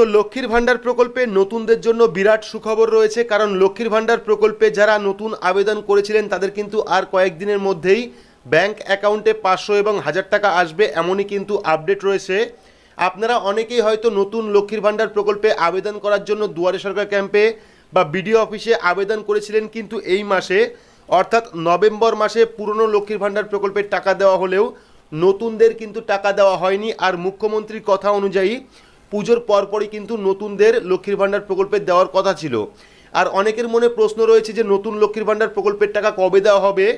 তো লক্ষ্মীর ভাণ্ডার প্রকল্পে নতুনদের জন্য বিরাট সুখবর রয়েছে, কারণ লক্ষ্মীর ভাণ্ডার প্রকল্পে যারা নতুন আবেদন করেছিলেন, তাদের কিন্তু আর কয়েকদিনের মধ্যেই ব্যাংক অ্যাকাউন্টে পাঁচশো এবং হাজার টাকা আসবে, এমনই কিন্তু আপডেট রয়েছে। আপনারা অনেকেই হয়তো নতুন লক্ষ্মীর ভাণ্ডার প্রকল্পে আবেদন করার জন্য দুয়ারে সরকার ক্যাম্পে বা বিডিও অফিসে আবেদন করেছিলেন কিন্তু এই মাসে, অর্থাৎ নভেম্বর মাসে পুরনো লক্ষ্মীর ভাণ্ডার প্রকল্পের টাকা দেওয়া হলেও নতুনদের কিন্তু টাকা দেওয়া হয়নি। আর মুখ্যমন্ত্রীর কথা অনুযায়ী পুজোর পরপরই কিন্তু নতুনদের লক্ষ্মীর ভাণ্ডার প্রকল্পে দেওয়ার কথা ছিল। আর অনেকের মনে প্রশ্ন রয়েছে যে, নতুন লক্ষ্মীর ভাণ্ডার প্রকল্পের টাকা কবে দেওয়া হবে?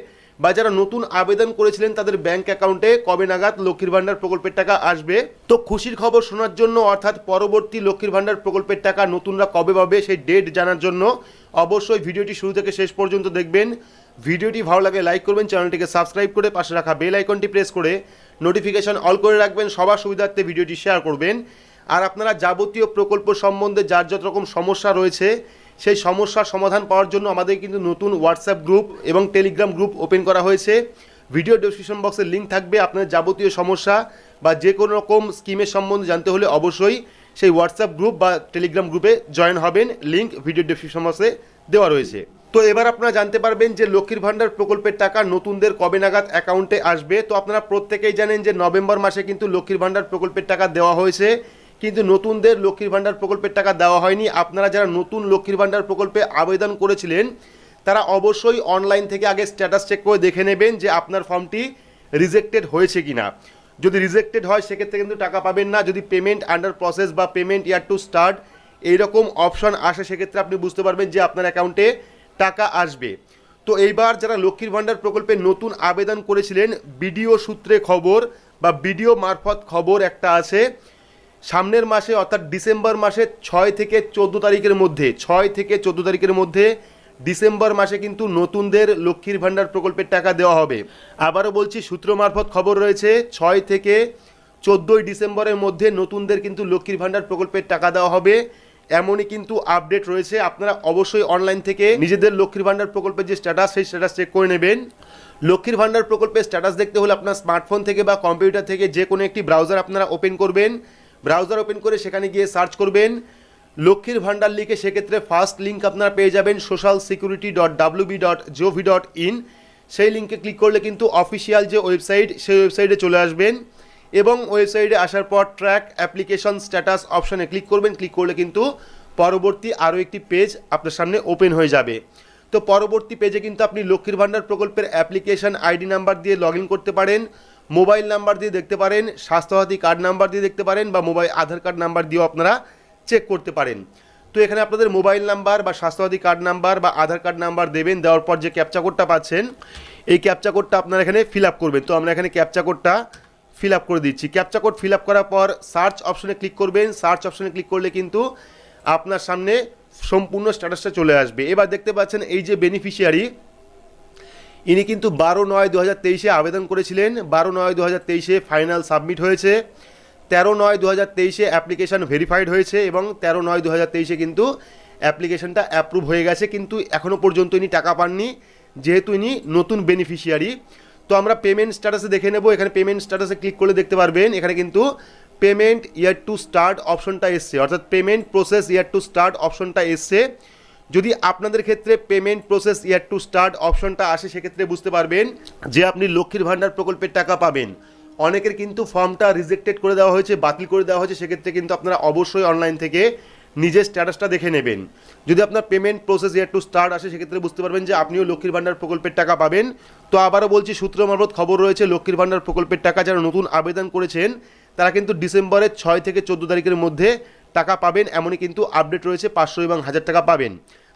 বা যারা নতুন আবেদন করেছিলেন তাদের ব্যাংক অ্যাকাউন্টে কবে নাগাদ লক্ষ্মীর ভাণ্ডার প্রকল্পের টাকা আসবে? তো খুশির খবর শোনার জন্য, অর্থাৎ পরবর্তী লক্ষ্মীর ভাণ্ডার প্রকল্পের টাকা নতুনরা কবে পাবে সেই ডেট জানার জন্য অবশ্যই ভিডিওটি শুরু থেকে শেষ পর্যন্ত দেখবেন। ভিডিওটি ভালো লাগে লাইক করবেন, চ্যানেলটিকে সাবস্ক্রাইব করে পাশে রাখা বেল আইকনটি প্রেস করে নোটিফিকেশন অল করে রাখবেন। সবার সুবিধার্থে ভিডিওটি শেয়ার করবেন। আর আপনারা যাবতীয় প্রকল্প সম্বন্ধে যার যত রকম সমস্যা রয়েছে, সেই সমস্যার সমাধান পাওয়ার জন্য আমাদের কিন্তু নতুন হোয়াটসঅ্যাপ গ্রুপ এবং টেলিগ্রাম গ্রুপ ওপেন করা হয়েছে। ভিডিও ডেসক্রিপশন বক্সে লিঙ্ক থাকবে আপনার যাবতীয় সমস্যা বা যে কোনো রকম স্কিমের সম্বন্ধে জানতে হলে অবশ্যই সেই হোয়াটসঅ্যাপ গ্রুপ বা টেলিগ্রাম গ্রুপে জয়েন হবেন। লিঙ্ক ভিডিও ডেসক্রিপশন বক্সে দেওয়া রয়েছে। তো এবার আপনারা জানতে পারবেন যে লক্ষ্মীর ভাণ্ডার প্রকল্পের টাকা নতুনদের কবে নাগাদ অ্যাকাউন্টে আসবে। তো আপনারা প্রত্যেকেই জানেন যে নভেম্বর মাসে কিন্তু লক্ষ্মীর ভাণ্ডার প্রকল্পের টাকা দেওয়া হয়েছে। কিন্তু নতুনদের লক্ষ্মীর ভাণ্ডার প্রকল্পের টাকা দেওয়া হয়নি। আপনারা যারা নতুন লক্ষ্মীর ভাণ্ডার প্রকল্পে আবেদন করেছিলেন, তারা অবশ্যই অনলাইন থেকে আগে স্ট্যাটাস চেক করে দেখে নেবেন যে আপনার ফর্মটি রিজেক্টেড হয়েছে কিনা। যদি রিজেক্টেড হয়, সেক্ষেত্রে কিন্তু টাকা পাবেন না। যদি পেমেন্ট আন্ডার প্রসেস বা পেমেন্ট ইয়ার টু স্টার্ট এইরকম অপশন আসে, সেক্ষেত্রে আপনি বুঝতে পারবেন যে আপনার অ্যাকাউন্টে টাকা আসবে। তো এইবার যারা লক্ষ্মীর ভাণ্ডার প্রকল্পে নতুন আবেদন করেছিলেন, বিডিও সূত্রে খবর বা বিডিও মারফত খবর একটা আছে। সামনের মাসে, অর্থাৎ ডিসেম্বর মাসে ছয় থেকে চোদ্দ তারিখের মধ্যে, ছয় থেকে চোদ্দ তারিখের মধ্যে ডিসেম্বর মাসে কিন্তু নতুনদের লক্ষ্মীর ভাণ্ডার প্রকল্পের টাকা দেওয়া হবে। আবারও বলছি, সূত্র মারফত খবর রয়েছে, ছয় থেকে চোদ্দোই ডিসেম্বরের মধ্যে নতুনদের কিন্তু লক্ষ্মীর ভাণ্ডার প্রকল্পের টাকা দেওয়া হবে। এমনই কিন্তু আপডেট রয়েছে, আপনারা অবশ্যই অনলাইন থেকে নিজেদের লক্ষ্মীর ভাণ্ডার প্রকল্পের যে স্ট্যাটাস সেই স্ট্যাটাস চেক করে নেবেন। লক্ষ্মীর ভাণ্ডার প্রকল্পের স্ট্যাটাস দেখতে হলে আপনার স্মার্টফোন থেকে বা কম্পিউটার থেকে যে কোনো একটি ব্রাউজার আপনারা ওপেন করবেন। ব্রাউজার ওপেন করে সেখানে গিয়ে সার্চ করবেন। লক্ষ্মীর ভাণ্ডার লিখে সেক্ষেত্রে ফার্স্ট লিঙ্ক আপনারা পেয়ে যাবেন social security dot WB dot gov dot in সেই লিঙ্কে ক্লিক করলে কিন্তু অফিসিয়াল যে ওয়েবসাইট সেই ওয়েবসাইটে চলে আসবেন। এবং ওয়েবসাইটে আসার পর ট্র্যাক অ্যাপ্লিকেশন স্ট্যাটাস অপশনে ক্লিক করবেন। ক্লিক করলে কিন্তু পরবর্তী আরও একটি পেজ আপনার সামনে ওপেন হয়ে যাবে। তো পরবর্তী পেজে কিন্তু আপনি লক্ষ্মীর ভাণ্ডার প্রকল্পের অ্যাপ্লিকেশন আইডি নাম্বার দিয়ে লগ করতে পারেন। মোবাইল নাম্বার দিয়ে দেখতে পারেন, স্বাস্থ্যসাথী কার্ড নাম্বার দিয়ে দেখতে পারেন বা মোবাইল আধার কার্ড নাম্বার দিয়েও আপনারা চেক করতে পারেন। তো এখানে আপনাদের মোবাইল নাম্বার বা স্বাস্থ্যসাথী কার্ড নাম্বার বা আধার কার্ড নাম্বার দেবেন, দেওয়ার পর যে ক্যাপচা কোডটা পাচ্ছেন, এই ক্যাপচা কোডটা আপনারা এখানে ফিল আপ করবেন। তো আমরা এখানে ক্যাপচা কোডটা ফিল আপ করে দিচ্ছি। ক্যাপচা কোড ফিল আপ করার পর সার্চ অপশনে ক্লিক করবেন। সার্চ অপশনে ক্লিক করলে কিন্তু আপনার সামনে সম্পূর্ণ স্ট্যাটাসটা চলে আসবে। এবার দেখতে পাচ্ছেন এই যে বেনিফিশিয়ারি ইনি কিন্তু বারো নয় দু হাজার তেইশে আবেদন করেছিলেন, বারো নয় দু হাজার তেইশে ফাইনাল সাবমিট হয়েছে, তেরো নয় দু হাজার তেইশে অ্যাপ্লিকেশান ভেরিফাইড হয়েছে এবং তেরো নয় দু হাজার তেইশে কিন্তু অ্যাপ্লিকেশনটা অ্যাপ্রুভ হয়ে গেছে, কিন্তু এখনও পর্যন্ত ইনি টাকা পাননি, যেহেতু ইনি নতুন বেনিফিশিয়ারি। তো আমরা পেমেন্ট স্ট্যাটাসে দেখে নেব, এখানে পেমেন্ট স্ট্যাটাসে ক্লিক করলে দেখতে পারবেন, এখানে কিন্তু পেমেন্ট ইয়ার টু স্টার্ট অপশনটা এসছে, অর্থাৎ payment process yet to start অপশনটা এসছে। যদি আপনাদের ক্ষেত্রে payment process yet to start অপশনটা আসে, সেক্ষেত্রে বুঝতে পারবেন যে আপনি লক্ষ্মীর ভাণ্ডার প্রকল্পের টাকা পাবেন। অনেকের কিন্তু ফর্মটা রিজেক্টেড করে দেওয়া হয়েছে, বাতিল করে দেওয়া হয়েছে, সেক্ষেত্রে কিন্তু আপনারা অবশ্যই অনলাইন থেকে নিজের স্ট্যাটাসটা দেখে নেবেন। যদি আপনার payment process yet to start আসে, সেক্ষেত্রে বুঝতে পারবেন যে আপনিও লক্ষ্মীর ভাণ্ডার প্রকল্পের টাকা পাবেন। তো আবারও বলছি, সূত্র মারফত খবর রয়েছে, লক্ষ্মীর ভাণ্ডার প্রকল্পের টাকা যারা নতুন আবেদন করেছেন, তারা কিন্তু ডিসেম্বরের ছয় থেকে চোদ্দ তারিখের মধ্যে টাকা পাবেন। এমনই কিন্তু আপডেট রয়েছে, পাঁচশো এবং হাজার টাকা পাবেন।